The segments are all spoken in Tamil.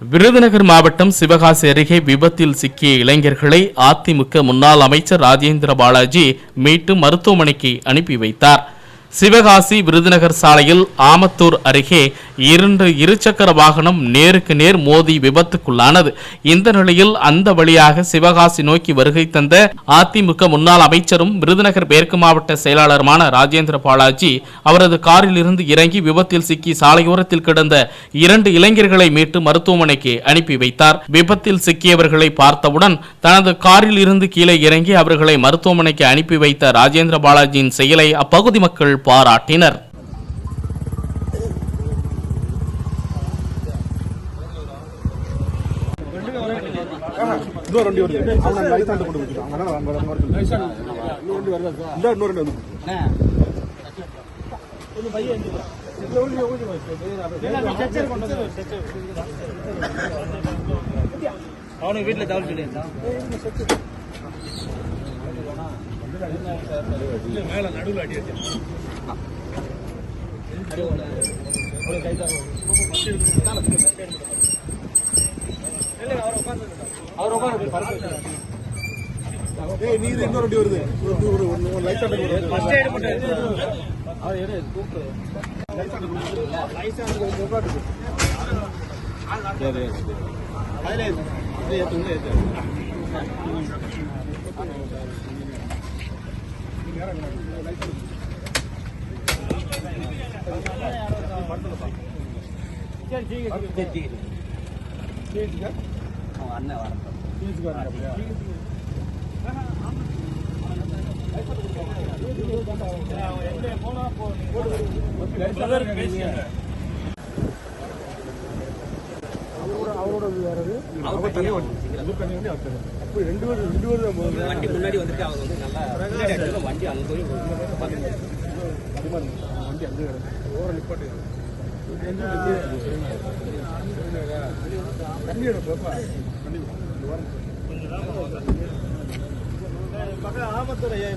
விருதுநகர் மாவட்டம் சிவகாசி அருகே விபத்தில் சிக்கிய இளைஞர்களை அதிமுக முன்னாள் அமைச்சர் ராஜேந்திர பாலாஜி மீட்டு மருத்துவமனைக்கு அனுப்பி வைத்தார். சிவகாசி விருதுநகர் சாலையில் ஆமத்தூர் அருகே இரண்டு இருசக்கர வாகனம் நேருக்கு நேர் மோதி விபத்துக்குள்ளானது. இந்த நிலையில் அந்த வழியாக சிவகாசி நோக்கி வருகை தந்த அதிமுக முன்னாள் அமைச்சரும் விருதுநகர் மேற்கு மாவட்ட செயலாளருமான ராஜேந்திர பாலாஜி அவரது காரில் இருந்து இறங்கி விபத்தில் சிக்கி சாலையோரத்தில் கிடந்த இரண்டு இளைஞர்களை மீட்டு மருத்துவமனைக்கு அனுப்பி வைத்தார். விபத்தில் சிக்கியவர்களை பார்த்தவுடன் தனது காரில் இருந்து கீழே இறங்கி அவர்களை மருத்துவமனைக்கு அனுப்பி வைத்த ராஜேந்திர பாலாஜியின் செயலை அப்பகுதி மக்கள் பாராட்டினர். இன்னொரு வண்டி வருது அவங்க அந்த கொண்டு அதனால இன்னொரு வண்டி இந்த இன்னொரு வண்டி வந்து அவனுக்கு வீட்டுல தவறு சொல்லியிருந்தான். மேல நடுவில் அடி ஏய் நீ இது இன்னொரு வண்டி வருது ஒரு ஒரு லைட் வருது ஃபர்ஸ்ட் போனா போட்டு அண்ணன் வரேன் அவரோட வேற அவங்க தனி வண்டி இது அவர் தனி வண்டி. அப்போ ரெண்டு பேரும் ரெண்டு பேரும் தான். வண்டி முன்னாடி வந்துட்டு அவங்க வந்து நல்லா வண்டி அங்க போய். வண்டி அங்கே. ஓர நிப்பாட்டு தண்ணி எடுப்பா தண்ணி டேய் ஏய்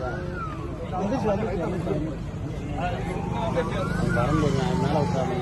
இரு. மேல உட்காந்து